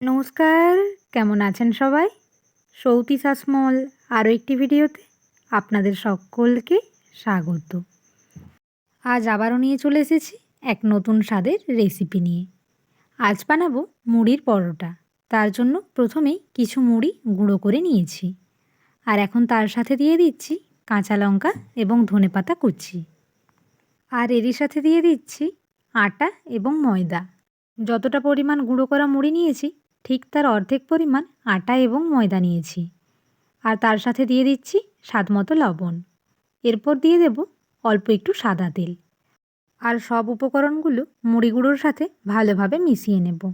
নমস্কার, কেমন আছেন সবাই? সৌতি সাসমল আরও একটি ভিডিওতে আপনাদের সকলকে স্বাগত। আজ আবারও নিয়ে চলে এসেছি এক নতুন স্বাদের রেসিপি নিয়ে। আজ বানাবো মুড়ির পরোটা। তার জন্য প্রথমেই কিছু মুড়ি গুঁড়ো করে নিয়েছি। আর এখন তার সাথে দিয়ে দিচ্ছি কাঁচা লঙ্কা এবং ধনেপাতা কুচি। আর এরই সাথে দিয়ে দিচ্ছি আটা এবং ময়দা। যতটা পরিমাণ গুঁড়ো করা মুড়ি নিয়েছি ঠিক তার অর্ধেক পরিমাণ আটা এবং ময়দা নিয়েছি। আর তার সাথে দিয়ে দিচ্ছি স্বাদ মতো লবণ। এরপর দিয়ে দেব অল্প একটু সাদা তেল। আর সব উপকরণগুলো মুড়ি গুঁড়োর সাথে ভালোভাবে মিশিয়ে নেব।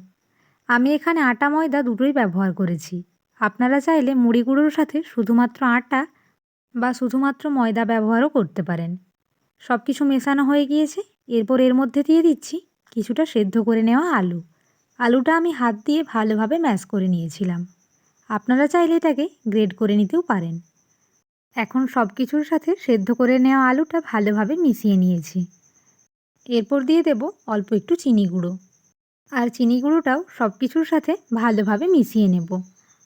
আমি এখানে আটা, ময়দা দুটোই ব্যবহার করেছি। আপনারা চাইলে মুড়ি গুঁড়োর সাথে শুধুমাত্র আটা বা শুধুমাত্র ময়দা ব্যবহারও করতে পারেন। সব কিছু মেশানো হয়ে গিয়েছে। এরপর এর মধ্যে দিয়ে দিচ্ছি কিছুটা সেদ্ধ করে নেওয়া আলু। আলুটা আমি হাত দিয়ে ভালোভাবে ম্যাশ করে নিয়েছিলাম। আপনারা চাইলে এটাকে গ্রেড করে নিতেও পারেন। এখন সব কিছুর সাথে সেদ্ধ করে নেওয়া আলুটা ভালোভাবে মিশিয়ে নিয়েছি। এরপর দিয়ে দেব অল্প একটু চিনি গুঁড়ো। আর চিনি গুঁড়োটাও সব কিছুর সাথে ভালোভাবে মিশিয়ে নেব।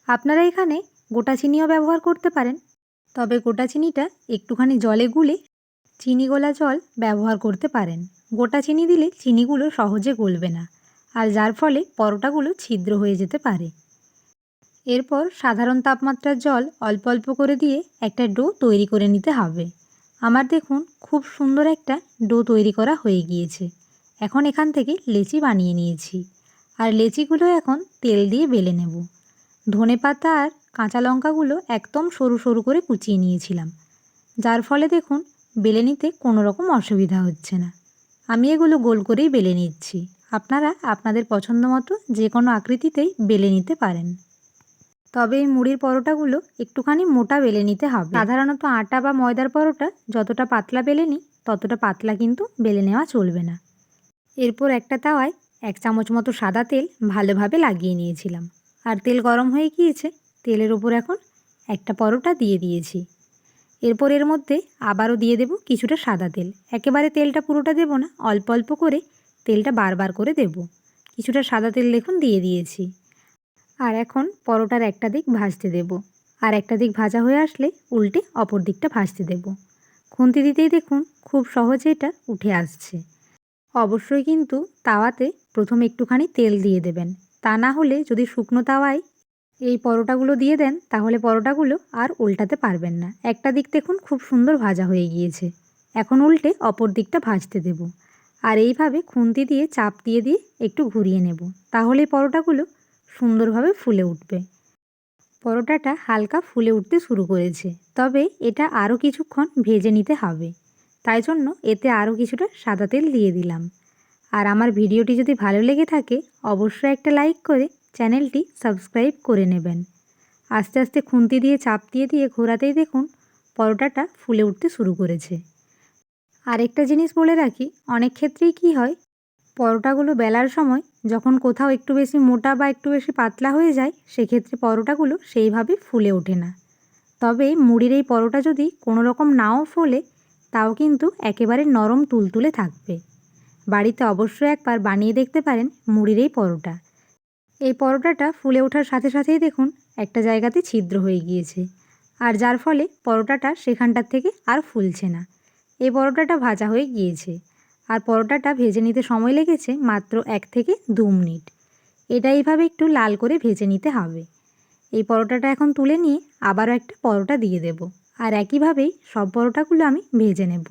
আপনারা এখানে গোটা চিনিও ব্যবহার করতে পারেন। তবে গোটা চিনিটা একটুখানি জলে গুলে চিনি গোলা জল ব্যবহার করতে পারেন। গোটা চিনি দিলে চিনিগুলো সহজে গলবে না। আর যার ফলে পরোটাগুলো ছিদ্র হয়ে যেতে পারে। এরপর সাধারণ তাপমাত্রার জল অল্প অল্প করে দিয়ে একটা ডো তৈরি করে নিতে হবে। আমার দেখুন খুব সুন্দর একটা ডো তৈরি করা হয়ে গিয়েছে। এখন এখান থেকে লেচি বানিয়ে নিয়েছি। আর লেচিগুলো এখন তেল দিয়ে বেলে নেব। ধনে পাতা আর কাঁচা লঙ্কাগুলো একদম সরু সরু করে কুচিয়ে নিয়েছিলাম। যার ফলে দেখুন বেলে নিতে কোনো রকম অসুবিধা হচ্ছে না। আমি এগুলো গোল করেই বেলে নিচ্ছি। আপনারা আপনাদের পছন্দ মতো যে কোনো আকৃতিতেই বেলে নিতে পারেন। তবে এই মুড়ির পরোটাগুলো একটুখানি মোটা বেলে নিতে হবে। সাধারণত আটা বা ময়দার পরোটা যতটা পাতলা বেলে নিই ততটা পাতলা কিন্তু বেলে নেওয়া চলবে না। এরপর একটা তাওয়ায় এক চামচ মতো সাদা তেল ভালোভাবে লাগিয়ে নিয়েছিলাম। আর তেল গরম হয়ে গিয়েছে, তেলের ওপর এখন একটা পরোটা দিয়ে দিয়েছি। এরপর এর মধ্যে আবারও দিয়ে দেব কিছুটা সাদা তেল। একেবারে তেলটা পুরোটা দেব না, অল্প অল্প করে তেলটা বারবার করে দেব। কিছুটা সাদা তেল দেখুন, দিয়ে দিয়েছি। আর এখন পরোটার একটা দিক ভাজতে দেব। আর একটা দিক ভাজা হয়ে আসলে উল্টে অপর দিকটা ভাজতে দেব। খুন্তি দিতেই দেখুন, খুব সহজে এটা উঠে আসছে। অবশ্যই কিন্তু তাওয়াতে প্রথমে একটুখানি তেল দিয়ে দেবেন। তা না হলে যদি শুকনো তাওয়ায় এই পরোটাগুলো দিয়ে দেন, তাহলে পরোটাগুলো আর উল্টাতে পারবেন না। একটা দিক দেখুন, খুব সুন্দর ভাজা হয়ে গিয়েছে। এখন উল্টে অপর দিকটা ভাজতে দেব। আর এইভাবে খুন্তি দিয়ে চাপ দিয়ে দিয়ে একটু ঘুরিয়ে নেব। তাহলে পরোটাগুলো সুন্দরভাবে ফুলে উঠবে। পরোটাটা হালকা ফুলে উঠতে শুরু করেছে, তবে এটা আরও কিছুক্ষণ ভেজে নিতে হবে। তাই জন্য এতে আরও কিছুটা সাদা তেল দিয়ে দিলাম। আর আমার ভিডিওটি যদি ভালো লেগে থাকে, অবশ্যই একটা লাইক করে চ্যানেলটি সাবস্ক্রাইব করে নেবেন। আস্তে আস্তে খুন্তি দিয়ে চাপ দিয়ে দিয়ে ঘোরাতেই দেখুন, পরোটাটা ফুলে উঠতে শুরু করেছে। আরেকটা জিনিস বলে রাখি, অনেক ক্ষেত্রেই কি হয়, পরোটাগুলো বেলার সময় যখন কোথাও একটু বেশি মোটা বা একটু বেশি পাতলা হয়ে যায়, সেক্ষেত্রে পরোটাগুলো সেইভাবে ফুলে ওঠে না। তবে মুড়ির এই পরোটা যদি কোনো রকম নাও ফোলে, তাও কিন্তু একেবারে নরম তুলতুলে থাকবে। বাড়িতে অবশ্যই একবার বানিয়ে দেখতে পারেন মুড়ির এই পরোটা। এই পরোটাটা ফুলে ওঠার সাথে সাথেই দেখুন, একটা জায়গাতে ছিদ্র হয়ে গিয়েছে। আর যার ফলে পরোটাটা সেখানটার থেকে আর ফুলছে না। এই পরোটাটা ভাজা হয়ে গিয়েছে। আর পরোটাটা ভেজে নিতে সময় লেগেছে মাত্র এক থেকে দু মিনিট। এটা এইভাবে একটু লাল করে ভেজে নিতে হবে। এই পরোটাটা এখন তুলে নিয়ে আবারও একটা পরোটা দিয়ে দেব। আর একইভাবেই সব পরোটাগুলো আমি ভেজে নেব।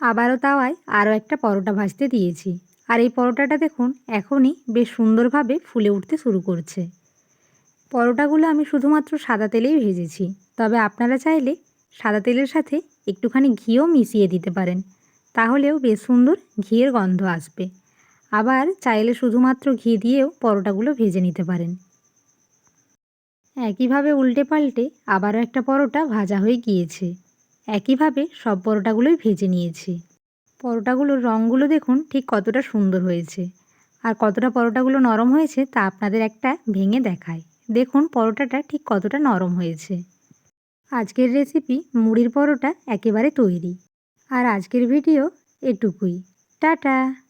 আবারও তাওয়ায় আরও একটা পরোটা ভাজতে দিয়েছি। আর এই পরোটাটা দেখুন এখনই বেশ সুন্দরভাবে ফুলে উঠতে শুরু করছে। পরোটাগুলো আমি শুধুমাত্র সাদা তেলেই ভেজেছি। তবে আপনারা চাইলে সাদা তেলের সাথে একটুখানি ঘিও মিশিয়ে দিতে পারেন। তাহলেও বেশ সুন্দর ঘিয়ের গন্ধ আসবে। আবার চাইলে শুধুমাত্র ঘি দিয়েও পরোটাগুলো ভেজে নিতে পারেন। একইভাবে উল্টে পাল্টে আবারও একটা পরোটা ভাজা হয়ে গিয়েছে। একইভাবে সব পরোটাগুলোই ভেজে নিয়েছি। পরোটাগুলোর রঙগুলো দেখুন ঠিক কতটা সুন্দর হয়েছে। আর কতটা পরোটাগুলো নরম হয়েছে তা আপনাদের একটা ভেঙে দেখায়। দেখুন পরোটাটা ঠিক কতটা নরম হয়েছে। আজকের রেসিপি মুড়ির পরোটা একেবারে তৈরি। আর আজকের ভিডিও এটুকুই। টাটা!